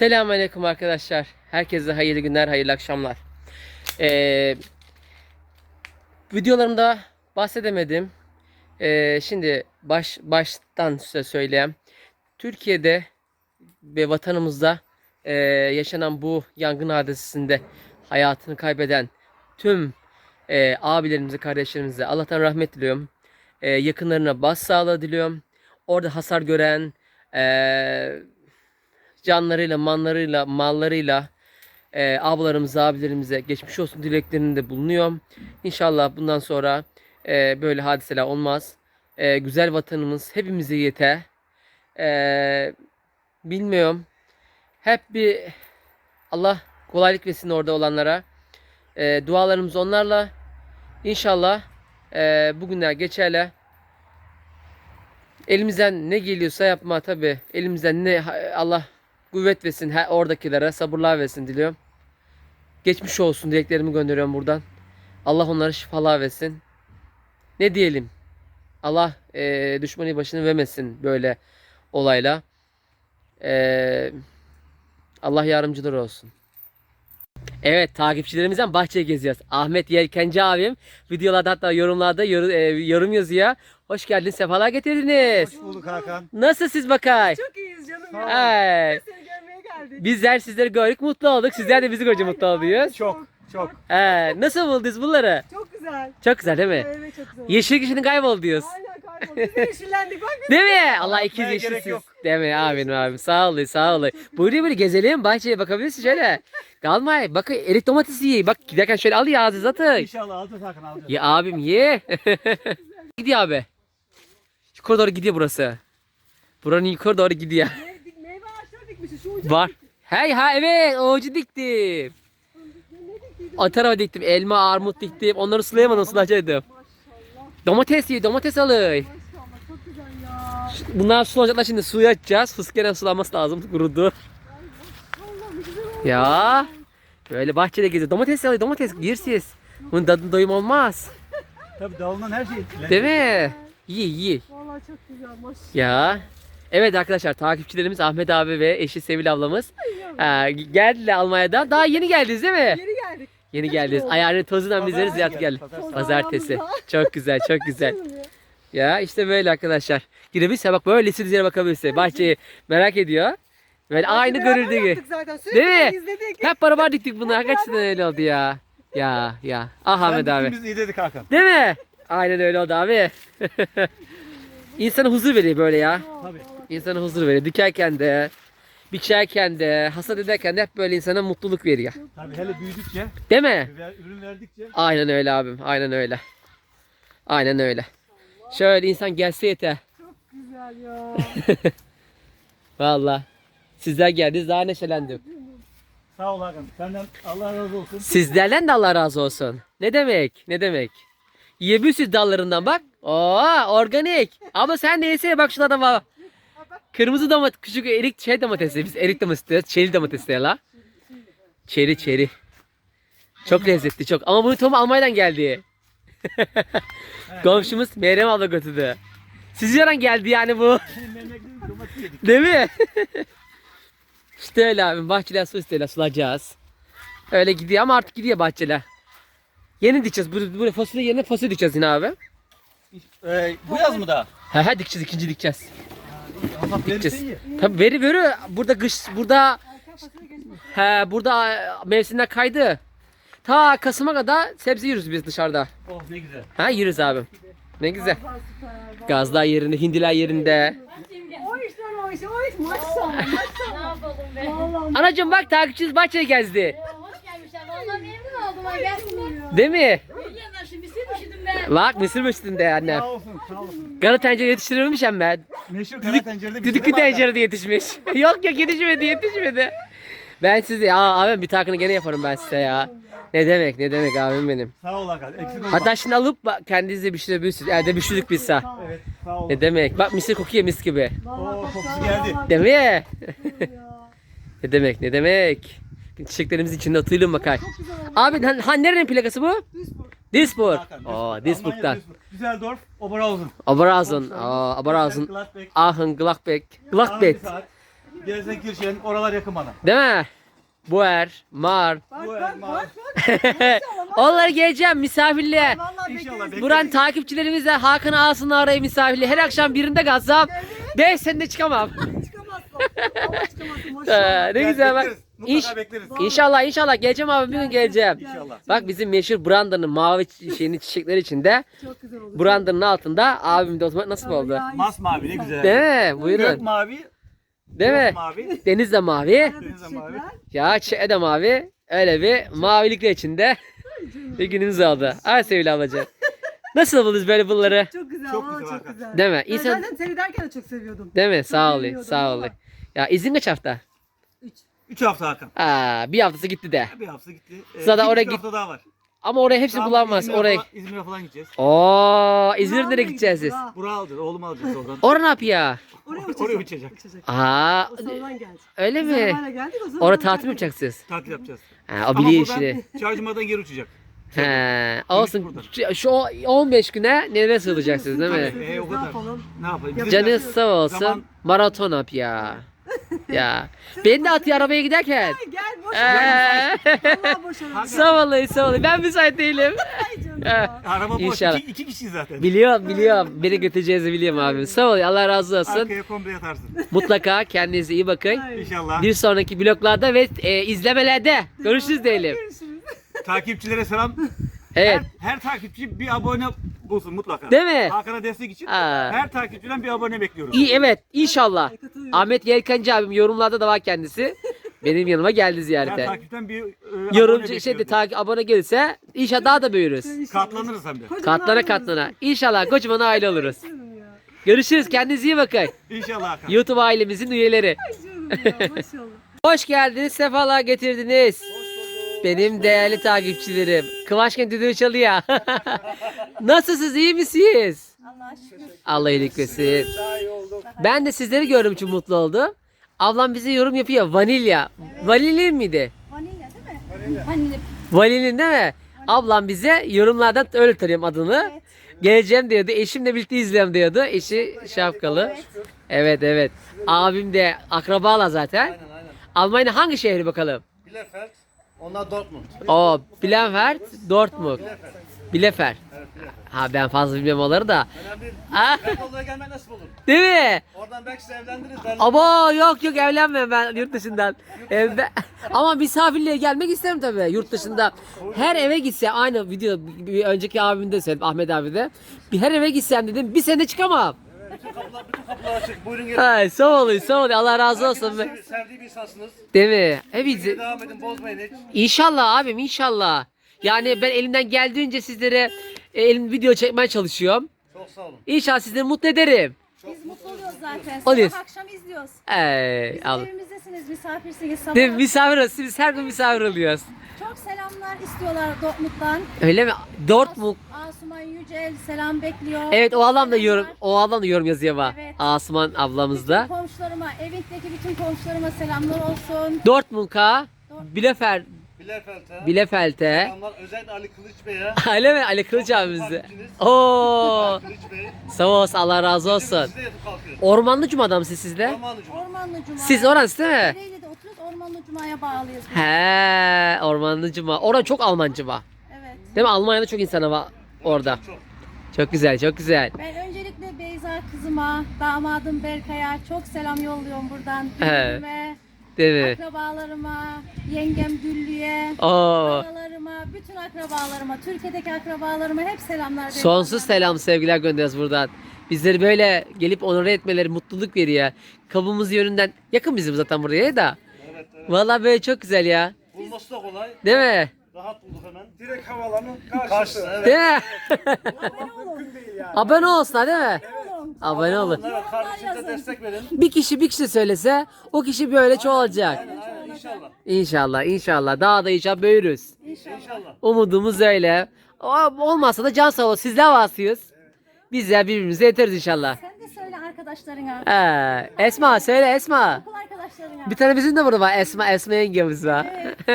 Selamünaleyküm arkadaşlar. Herkese hayırlı günler, hayırlı akşamlar. Ee, videolarımda bahsedemedim. Ee, şimdi baş baştan size söyleyeyim. Türkiye'de ve vatanımızda ee, yaşanan bu yangın hadisesinde hayatını kaybeden tüm ee, abilerimize, kardeşlerimize Allah'tan rahmet diliyorum. Ee, yakınlarına başsağlığı diliyorum. Orada hasar gören, ee, canlarıyla, manlarıyla, mallarıyla e, ablalarımıza, abilerimize geçmiş olsun dileklerinde bulunuyorum. İnşallah bundan sonra e, böyle hadiseler olmaz. E, güzel vatanımız hepimize yeter. E, bilmiyorum. Hep bir Allah kolaylık versin orada olanlara. E, dualarımız onlarla. İnşallah e, bugünler geçerler. Elimizden ne geliyorsa yapma tabi. Elimizden ne Allah kuvvet versin he- oradakilere sabırlar versin diliyorum. Geçmiş olsun dileklerimi gönderiyorum buradan. Allah onlara şifalar versin. Ne diyelim? Allah e, düşmanı başını vermesin böyle olayla. E, Allah yardımcılar olsun. Evet takipçilerimizden bahçeye geziyoruz. Ahmet Yelkenci abim videolarda hatta yorumlarda yor- e, yorum yazıyor. Hoş geldiniz, sefalar getirdiniz. Hoş bulduk Hakan. Nasılsınız bakay? Çok iyiyiz canım Sağ ya. ol. Ay. Geldik. Bizler sizleri gördük, mutlu olduk. Sizler de bizi görünce mutlu oluyoruz. Çok çok. He, nasıl buldunuz bunları? Çok güzel. Çok güzel değil mi? Evet çok güzel. Yeşil kişinin kaybol diyoruz. Aynen kaybolduk. Biz de yeşillendik bak. Değil mi? Allah ikiz yeşilsiz. yok. Değil mi abim abim? Sağ olun sağ olun. Buyurun böyle gezelim bahçeye bakabilirsin şöyle. Kalmay. Bakın erik domatesi ye. Bak giderken şöyle al ya ağzınıza atın. İnşallah alacağız Hakan alacağız. Ya abim ye. gidiyor abi. Yukarı doğru gidiyor burası. Buranın yukarı doğru gidiyor. Ucu Var. Hey ha evet ağacı diktim. O tarafa diktim. Elma, armut diktim. Onları sulayamadım. Maşallah. Domates ye, domates alay. Maşallah çok güzel ya. Bunlar sulanacaklar şimdi suyu açacağız. Fıskeren sulanması lazım. Kurudu. Ya. Böyle bahçede geziyor. Domates alay, domates yersiz. Bunun tadını doyum olmaz. Tabii dalından her şey. Değil mi? İyi iyi. Vallahi çok güzel maşallah. Ya. Evet arkadaşlar takipçilerimiz Ahmet abi ve eşi Sevil ablamız ee, geldiler Almanya'dan. Daha yeni geldiniz değil mi? Geri geldik. Yeni geldiniz. Ayarını tozundan bizleri ziyaret geldi, pazartesi. Çok güzel, çok güzel. Ya. İşte böyle arkadaşlar. Girebilirse bak böyle istediğiniz yere bakabilirse. Bahçeyi merak ediyor. Böyle aynı görüldüğü gibi. Değil mi? izledik. Hep beraber diktik bunları. Gerçekten öyle oldu ya. Ya ya. Ah Ahmet abi. Biz iyi dedik Hakan. Değil mi? Aynen öyle oldu abi. İnsana huzur veriyor böyle ya. Tabii. İnsana huzur veriyor. Dikerken de, biçerken de, hasat ederken de hep böyle insana mutluluk veriyor. Tabii hele büyüdükçe, Değil mi? ürün verdikçe Aynen öyle abim. Aynen öyle. Aynen öyle. Şöyle insan gelse yeter. Çok güzel ya. Valla. Sizler geldiniz daha neşelendim. sağ ol Hakan. Senden Allah razı olsun. Sizlerden de Allah razı olsun. Ne demek? Ne demek? Yiyebilirsiniz dallarından bak. Oo organik. Ama sen neyse bak şuna bak. Kırmızı domates, küçük erik şey domatesi. Biz erik domatesi diyoruz. Çeri domatesi diyor la. Çeri çeri. Çok lezzetli çok. Ama bunu tohumu Almanya'dan geldi. Komşumuz Meryem abla götürdü. Siz yaran geldi yani bu. Değil mi? işte öyle abi. Bahçeler su isteyle sulayacağız. Öyle gidiyor ama artık gidiyor bahçeler. Yeni dikeceğiz. Burada, burada fasulye yerine fasulye dikeceğiz yine abi. Ee, bu yaz mı da? He he dikeceğiz ikinci dikeceğiz. İyi. Tabii veri veri burada kış burada he burada mevsimler kaydı. Ta Kasım'a kadar sebze yiyoruz biz dışarıda. Oh ne güzel. Ha yiyoruz abi. Ne güzel. Gazlar yerinde, hindiler yerinde. O işler o iş, o iş. Ne yapalım be? Vallahi Anacığım bak takipçiniz bahçeye gezdi. Hoş gelmişler. Vallahi memnun oldum. Değil mi? Bak mısır müstünde anne. Sağ olsun sağ olsun. Kara tencere yetiştirilmiş hem ben. Meşhur kara tencerede bir Düdüklü tencerede yetişmiş. yok yok yetişmedi yetişmedi. Ben size aa abim bir takını gene yaparım ben size ya. Ne demek ne demek abim benim. Sağ ol Hakan. Eksik olma. Hatta şimdi alıp bak, kendinize bir şey pişirebilirsiniz. Evde pişirdik biz sağ. Evet sağ ol. Ne demek? Bak mısır kokuyor mis gibi. Oo, kokusu ya, geldi. Değil mi? ya. Ne demek ne demek? Çiçeklerimiz içinde güzel oldu. Abi han, han nerenin plakası bu? Duisburg. Duisburg. Almanya, Duisburg'dan. Duisburg. Düsseldorf, Oberhausen. Oberhausen. Aa Oberhausen. Gladbeck. Aachen, Gladbeck. Gladbeck. Ahmet Saat. Gelsen Kirşen oralar yakın bana. Değil mi? Buer, Mar. Bak bak bak. Onları geleceğim misafirliğe. İnşallah. Buran takipçilerimiz de Hakan Ağasını arayı misafirliğe. Her akşam birinde kalsam 5 senede çıkamam. Çıkamazsın. Allah çıkamazsın. Ee, ne güzel bak. Mutlaka İnş- bekleriz. İnşallah inşallah geleceğim abi bir gün geleceğim. İnşallah. Bak bizim meşhur Brandon'ın mavi çi- şeyini çiçekleri içinde. Çok güzel oldu. Brandon'ın altında abim de otomatik nasıl oldu? ya, Masmavi ne güzel. Değil mi? Gök Buyurun. mavi. Değil mi? gök mavi. Deniz de mavi. arada Deniz çiçekler. mavi. Ya çiçeği de mavi. Öyle bir mavilikle içinde bir günümüz oldu. Ay sevgili ablacığım. Nasıl buldunuz böyle bunları? Çok güzel. Çok güzel çok hakikaten. güzel. Değil mi? Ben İnsan zaten seni derken de çok seviyordum. değil mi? Sağ olun. Sağ olun. Ya izin kaç hafta? Üç. 3 hafta Hakan. Aa, bir haftası gitti de. Bir hafta gitti. Ee, Zaten oraya git- hafta daha var. Ama oraya hepsini Daha bulamaz. İzmir'e Oraya. Falan, İzmir'e falan gideceğiz. Oo, İzmir'e Burak'a nereye gideceğiz biz? gidiyorsun? Burak'ı alacağız. Oğlumu alacağız oradan. Orada ne yapıyor? Oraya Oraya uçacak. uçacak. Aa, O sonradan gelecek. öyle Biz mi? arabayla geldik o zaman. Orada uçacak. tatil mi yapacaksınız? Tatil yapacağız. Ha, o Ama biliyor buradan işini. Çarşımadan geri uçacak. He, olsun. buradan. Şu- Şu 15 güne nereye sığınacaksınız değil mi? Tabii. E, o Ne kadar. yapalım? Ne yapayım? Yapacak Canı şey sağ olsun. Zaman- Maraton yap ya. ya. Ben de atıyor arabaya giderken. Gel boş ver. Boş ver. sağ olun sağ olun. Ben müsait değilim. Ay canım ya. Araba boş. İnşallah. İki, iki kişiyiz zaten. Biliyorum biliyorum. Beni götüreceğinizi biliyorum abim. Sağ ol. Allah razı olsun. Arkaya komple yatarsın. Mutlaka kendinize iyi bakın. Ay. İnşallah. Bir sonraki vloglarda ve e, izlemelerde görüşürüz diyelim. Görüşürüz. Takipçilere selam. Evet. Her, her takipçi bir abone bulsun mutlaka. Değil mi? Hakan'a destek için Aa. her takipçiden bir abone bekliyoruz. İyi evet inşallah. Ahmet Yelkancı abim yorumlarda da var kendisi. Benim yanıma geldi Her ziyarete. takipten bir e, abone Yorumcu şey de bekliyoruz. takip abone gelirse inşallah daha da büyürüz. Katlanırız hem de. Katlana katlana. İnşallah kocaman aile oluruz. Görüşürüz. Kendinize iyi bakın. İnşallah Hakan. YouTube ailemizin üyeleri. Ay canım ya maşallah. Hoş geldiniz. Sefalar getirdiniz. Benim değerli takipçilerim. Kıvaçken düdüğü çalıyor. Nasılsınız? iyi misiniz? Allah şükür. Allah iyilik versin. Ben de sizleri gördüm için mutlu oldum. Ablam bize yorum yapıyor. Vanilya. Vanilin miydi? Vanilya değil mi? Vanilya. Vanilin değil mi? Ablam bize yorumlardan öyle tanıyorum adını. Evet. Geleceğim diyordu. Eşimle birlikte izliyorum diyordu. Eşi şapkalı. Evet evet. Abim de akrabalar zaten. Almanya hangi şehri bakalım? Bielefeld, onlar Dortmund. O Bielefeld, Dortmund. Bielefeld. Ha ben fazla bilmiyorum onları da. Önemli. Ah, Krakow'da gelmek nasip olur. değil mi? Oradan belki siz evlendiniz. Ben Abo yok yok evlenmem ben yurt dışından. Evde. Ama misafirliğe gelmek isterim tabii yurt dışında. Her eve gitse aynı video bir önceki abim de Ahmet abi de. Bir her eve gitsem dedim bir sene çıkamam. Bütün kapılar, bütün kapılar açık. Buyurun gelin. Ay sağ olun sağ olun Allah razı olsun. Herkesin sev- sevdiği bir insansınız. Değil mi? Hepinizi. Devam edin, bozmayın hiç. İnşallah abim inşallah. Yani ben elimden geldiğince sizlere e, elim video çekmeye çalışıyorum. Çok sağ olun. İnşallah sizleri mutlu ederim. Biz mutlu oluyoruz zaten. Oluyoruz. Sabah akşam izliyoruz. Ey Biz Allah. evimizdesiniz, misafirsiniz sabah. Değil mi? Misafir olsun. Biz her gün misafir oluyoruz. Çok selamlar istiyorlar Dortmund'dan. Öyle mi? Dortmund. Asuman Yücel selam bekliyor. Evet o adam da Selamlar. yorum o adam da yorum yazıyor bak. Evet. Asuman ablamız da. Bütün komşularıma, evindeki bütün komşularıma selamlar olsun. Dortmund'a, Bielefeld, Bielefeld'e. Bielefeld'e. Selamlar özellikle Ali Kılıç Bey'e. Öyle mi? Ali Kılıç abimizi. Oo. Sağ olsun Allah razı olsun. Ormanlı Cuma'da mı siz sizde? Ormanlı Cuma. Siz orası değil mi? Oturuyoruz, Ormanlı Cuma'ya bağlıyız. He, Ormanlı Cuma. Orada çok Alman Cuma. Evet. Değil mi? Almanya'da çok insan var orada. Çok. Çok güzel, çok güzel. Ben öncelikle Beyza kızıma, damadım Berkay'a çok selam yolluyorum buradan. Büyüğüme, Değil mi? akrabalarıma, yengem Güllü'ye, Oo. analarıma, bütün akrabalarıma, Türkiye'deki akrabalarıma hep selamlar. Sonsuz selam sevgiler gönderiyoruz buradan. Bizleri böyle gelip onore etmeleri mutluluk veriyor. Kabımız yönünden yakın bizim zaten buraya da. Evet, evet. Vallahi böyle çok güzel ya. Bulması da kolay. Değil mi? Rahat bulduk hemen. Direkt havalanın karşısı. Karşısı evet. Değil mi? Mümkün değil yani. Abone olsun değil mi? Abone olun. Evet, kardeşinize destek verin. Bir kişi bir kişi söylese o kişi böyle çoğalacak. Aynen inşallah. İnşallah inşallah daha da inşallah büyürüz. İnşallah. Umudumuz öyle. Olmazsa da can sağ ol. Sizler varsınız. Bizler birbirimize yeteriz inşallah. Sen de söyle arkadaşlarına, Ee, Esma söyle Esma. Bir tane bizim de burada var Esma. Esma yengemiz var.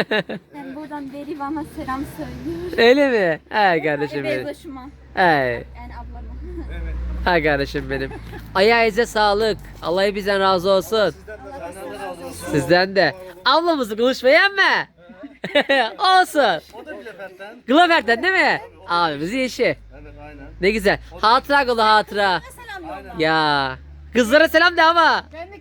Ben buradan Berivan'a selam söylüyorum. Öyle mi? He kardeşim benim. Beyzaşıma, He. yani ablama. Ha kardeşim benim. Ayağınıza sağlık. Allah bizden razı olsun. De Sizden de. Ablamızı konuşmayan mı? Olsun. O da Bielefeld'den. Glover'den değil mi? Abimizin eşi. Evet aynen. Ne güzel. Hatıra kolu hatıra. Selam. Ya. Kızlara selam de ama. Ben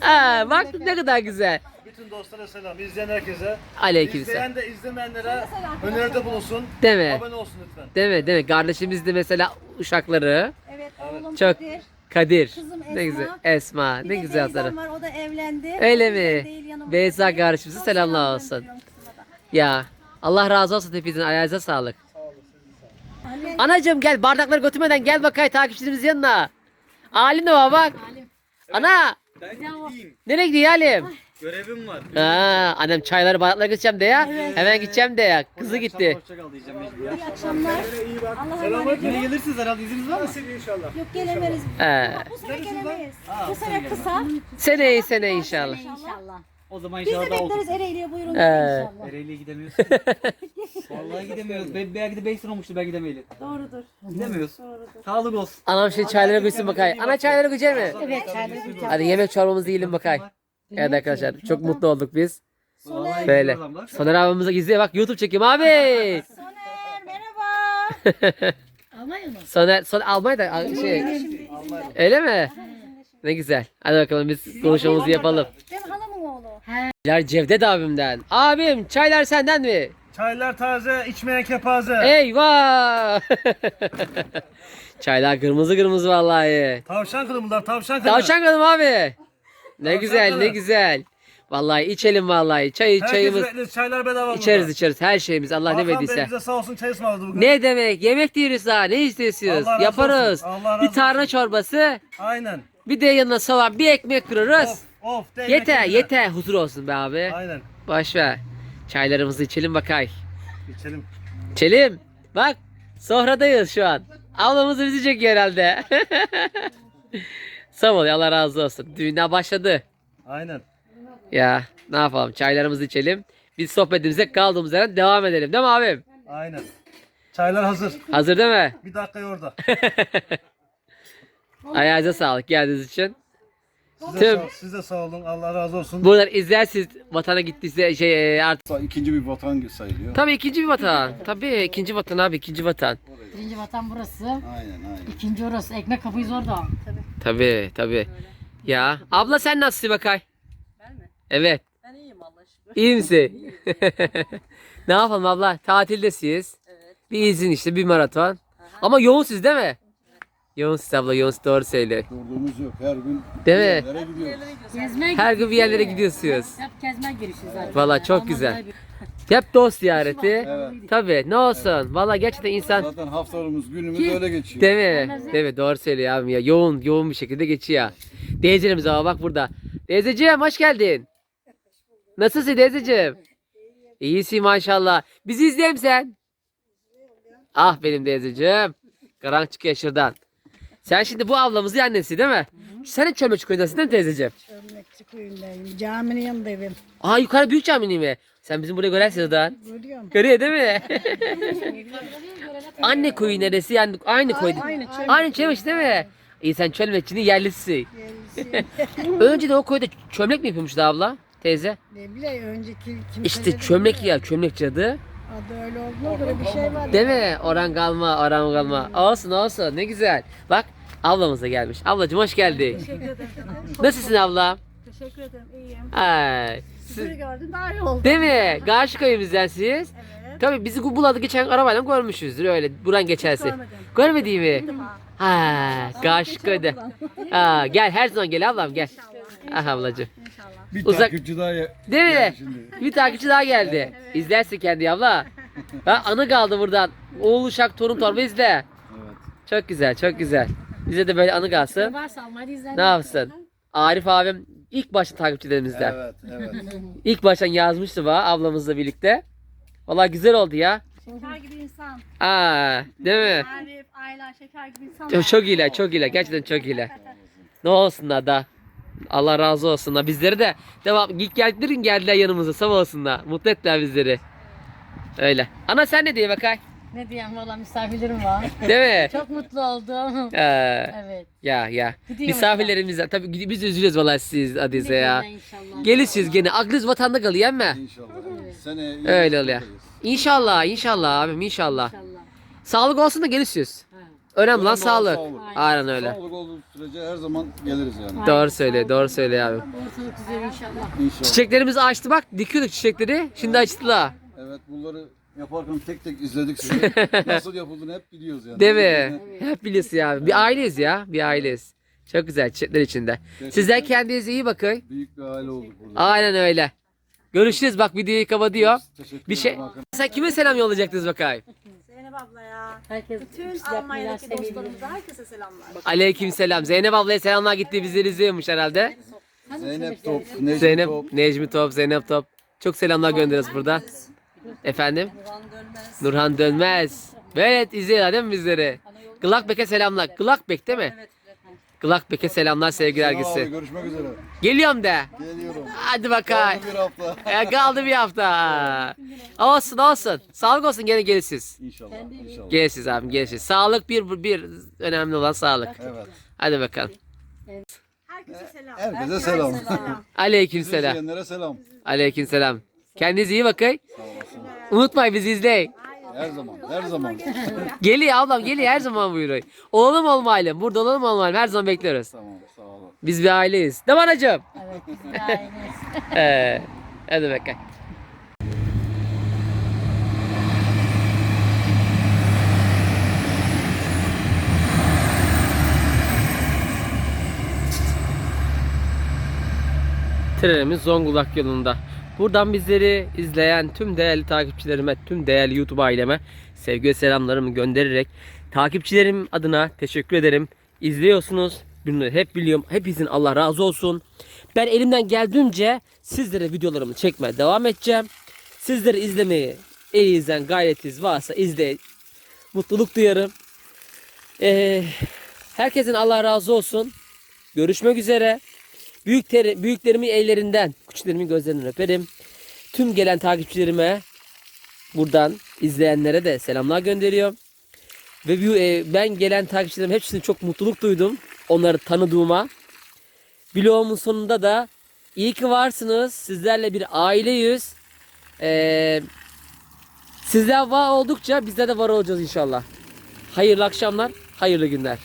selam Ha, bak ne kadar güzel. Bütün dostlara selam. İzleyen herkese. Aleykümselam. İzleyen de izlemeyenlere öneride bulunsun. Değil mi? Abone olsun lütfen. Değil mi? Değil mi? Kardeşimiz de mesela uşakları. Evet oğlum Çok Kadir. Kadir. Kızım Ne Esma. güzel. Esma. Bir Ne de güzel teyzem var o da evlendi. Öyle mi? Beyza kardeşimize selamlar selam olsun. Ya. Allah razı olsun hepinizin ayağınıza sağlık. Anacığım gel bardakları götürmeden gel bakay takipçilerimizin yanına. Alim de var bak. Ana. Nereye gidiyor? Görevim var. Ha, annem çayları bardaklara gideceğim de ya. Hemen gideceğim de ya. Kızı gitti. Hoşçakal diyeceğim mecbur ya. iyi akşamlar. Allah'a emanet Yine olun. gelirsiniz herhalde izniniz var mı? inşallah. Yok gelemeyiz. He. Bu sene gelemeyiz. Bu sene kısa. Seneye seneye inşallah. İnşallah. O zaman Biz de inşallah daha olsun. bekleriz Ereğli'ye buyurun He. inşallah. Ereğli'ye gidemiyorsun. Vallahi gidemiyoruz. Be belki de 5 sene olmuştu ben gidemeyeli. Doğrudur. Gidemiyoruz. Doğrudur. Sağlık olsun. Anam şimdi çayları koysun bakay. Ana çayları koyacak mı? Evet. Hadi yemek çorbamızı yiyelim bakay. Evet arkadaşlar çok mutlu olduk biz. Vallahi Böyle. Soner abimize gizliye bak YouTube çekim abi. Soner merhaba. Soner, Soner Almanya'da şey. Öyle mi? Ne güzel. Hadi bakalım biz konuşmamızı yapalım. Benim oğlu. Çaylar Cevdet abimden. Abim çaylar senden mi? Çaylar taze, içmeyen kepaze. Eyvah! çaylar kırmızı kırmızı vallahi. Tavşan kılı bunlar, tavşan kılı. Tavşan kanım abi. Ne Tavşan güzel ne kanalı. güzel. Vallahi içelim vallahi. Çay Herkes çayımız bekleriz, çaylar bedava burada. içeriz içeriz her şeyimiz Allah ne Hakan Bey verdiyse. bize sağ olsun çay ısmarladı bugün. Ne demek? Yemek diyoruz ha. Ne istiyorsunuz? Allah razı Yaparız. olsun. Allah razı Bir tarhana çorbası, Aynen. bir de yanına soğan, bir ekmek kırarız. Of, of. Yeter, yeter. Huzur olsun be abi. Aynen. Boş ver. Çaylarımızı içelim bakay. İçelim. İçelim. Bak, sofradayız şu an. Ablamız bizi çekiyor herhalde. Sağ ol, Allah razı olsun. Düğünden başladı. Aynen. Ya, ne yapalım? Çaylarımızı içelim. Biz sohbetimize kaldığımız yerden devam edelim. Değil mi abim? Aynen. Çaylar hazır. Hazır değil mi? Bir dakika orada. Ayağınıza sağlık geldiğiniz için. Size, Tüm- sağ, siz de sağ olun. Allah razı olsun. Buradan izlersiniz vatana gittiyse şey artık. ikinci bir vatan sayılıyor. Tabii ikinci bir vatan. Tabii ikinci vatan abi ikinci vatan. Birinci vatan burası. Aynen aynen. ikinci orası. Ekmek kapıyız orada. Tabii tabii. Ya abla sen nasılsın bakay? Ben mi? Evet. Ben iyiyim Allah şükür. İyi misin? ne yapalım abla? Tatildesiyiz. Evet. Bir izin işte bir maraton. Ama yoğun siz değil mi? Yoğun siz abla siz doğru söyle. Durduğumuz yok. Her gün Değil mi? yerlere gidiyoruz. Gezmeye Her gün bir yerlere gidiyorsunuz. Hep gezmeye girişiz zaten. Valla çok güzel. bir- Hep dost ziyareti. Evet. Tabii ne olsun. Valla gerçekten insan Zaten haftalarımız günümüz öyle geçiyor. Değil mi? Değil mi? Doğru söylüyor abim ya. Yoğun yoğun bir şekilde geçiyor. Teyzelerimiz ama bak burada. Teyzeciğim hoş geldin. Nasılsın teyzeciğim? İyisin maşallah. Bizi izleyeyim sen. Ah benim teyzeciğim. Karanlık çıkıyor şuradan. Sen şimdi bu ablamızın annesi değil mi? Sen de çölme köyündesin değil mi teyzeciğim? Çömlekçi köyündeyim. Caminin yanında evim. Aa yukarı büyük camini mi? Sen bizim burayı görersin oradan. Görüyorum. Görüyor değil mi? Anne koyu neresi? Yani aynı koy. Aynı çömlek. Aynı çemiş değil mi? İyi sen çölmekçinin yerlisisin. Önce de o köyde çömlek mi yapıyormuştu abla? Teyze. Ne bileyim önceki kimse İşte çömlek ya çömlekçi adı. Adı öyle olduğuna göre bir şey var. Değil mi? Oran kalma, oran kalma. Olsun olsun ne güzel. Bak ablamız da gelmiş. Ablacığım hoş geldin. Teşekkür ederim. Nasılsın abla? Teşekkür ederim. İyiyim. Ay. Sizi Siz, gördüm daha iyi oldu. değil mi? Karşı köyümüzden siz. Evet. Tabii bizi Google'da geçen arabayla görmüşüzdür öyle buradan geçerse. Görmedim. Görmediği mi? Ha. Karşı köyde. Ha, gel her zaman gel ablam gel. Ah ablacığım. İnşallah. Bir Uzak- takipçi daha ya- Değil mi? şimdi. Bir takipçi daha geldi. İzlersin kendi abla. Ha, anı kaldı buradan. Oğul uşak torun torba izle. Evet. Çok güzel çok güzel. Bize de böyle anı kalsın. Varsa Almanya'da izler. Ne yapsın? Arif abim ilk başta takipçilerimizden. Evet, evet. İlk baştan yazmıştı bana ablamızla birlikte. Vallahi güzel oldu ya. Şeker gibi insan. Aa, değil mi? Arif, Ayla, şeker gibi insan. Çok, çok iyiler, çok iyiler. Gerçekten çok iyiler. Ne olsunlar da. Allah razı olsunlar. Bizleri de devam ilk geldiklerin geldiler yanımıza. Sağ olsunlar. Mutlu ettiler bizleri. Öyle. Ana sen ne diye bakay? Ne diyeyim valla misafirlerim var. Değil mi? Çok mutlu oldum. Ee, Evet. ya ya. Gidiyorum Misafirlerimizden tabii biz üzülüyoruz vallahi siz Adize ya. İnşallah. Gelirsiniz gene. Aklınız vatanda kalıyor mi? İnşallah. Sene Öyle oluyor. İnşallah, inşallah abim inşallah. İnşallah. Sağlık olsun da gelirsiniz. Önemli olan sağlık. sağlık. Aynen öyle. Sağlık olduğu sürece her zaman geliriz yani. Doğru söyle, doğru söyle abi. Ortalık güzel inşallah. İnşallah. Çiçeklerimiz açtı bak. Dikiyorduk çiçekleri. Şimdi açtılar. Evet bunları yaparken tek tek izledik sizi. Nasıl yapıldığını hep biliyoruz yani. Değil mi? Hep biliyorsun ya. Bir aileyiz ya. Bir aileyiz. Çok güzel çiçekler içinde. Sizler kendinize iyi bakın. Büyük bir aile olduk burada. Aynen öyle. Görüşürüz bak videoyu kapatıyor. Teşekkür Bir şey- ederim. Sen kime selam yollayacaktınız bakayım? Zeynep abla ya. Herkes Tüm bizler Almanya'daki dostlarımıza herkese selamlar. Aleyküm selam. Zeynep ablaya selamlar gitti bizleri izliyormuş herhalde. Zeynep Top, Necmi Zeynep, Top. Necmi Top, Zeynep Top. Çok selamlar gönderiyoruz burada. Efendim? Nurhan Dönmez. Evet izliyorlar değil mi bizleri? Gılakbek'e selamlar. Gılakbek değil mi? Gılakbek'e selamlar sevgiler Abi, gitsin. görüşmek üzere. Geliyorum de. Geliyorum. Hadi bakalım. Kaldı bir hafta. Ya kaldı bir hafta. Olsun olsun. Sağlık olsun gene gelisiz. İnşallah. İnşallah. Gelisiz abim gelisiz. Sağlık bir, bir önemli olan sağlık. Evet. Hadi bakalım. Herkese selam. Herkese selam. Aleyküm Bizi selam. izleyenlere selam. Aleyküm selam. Kendinize iyi bakın. Unutmayın bizi izleyin. Her zaman. Her zaman. Geliyor ablam geliyor her zaman buyuruyor. Olalım olmayalım. Burada olalım olmayalım. Her zaman bekliyoruz. Tamam. Sağ olun. Biz bir aileyiz. Değil mi anacığım? Evet biz bir aileyiz. Ee, hadi bakalım. Trenimiz Zonguldak yolunda. Buradan bizleri izleyen tüm değerli takipçilerime, tüm değerli YouTube aileme sevgi ve selamlarımı göndererek takipçilerim adına teşekkür ederim. İzliyorsunuz. Bunu hep biliyorum. Hepinizin Allah razı olsun. Ben elimden geldiğince sizlere videolarımı çekmeye devam edeceğim. Sizleri izlemeyi elinizden gayretiz varsa izleyin. Mutluluk duyarım. Ee, herkesin Allah razı olsun. Görüşmek üzere. Büyükleri, büyüklerimin ellerinden, küçüklerimin gözlerinden öperim. Tüm gelen takipçilerime buradan izleyenlere de selamlar gönderiyorum. Ve e, ben gelen takipçilerim hepsini çok mutluluk duydum. Onları tanıdığıma. Vlogumun sonunda da iyi ki varsınız. Sizlerle bir aileyiz. Ee, sizler var oldukça bizler de var olacağız inşallah. Hayırlı akşamlar, hayırlı günler.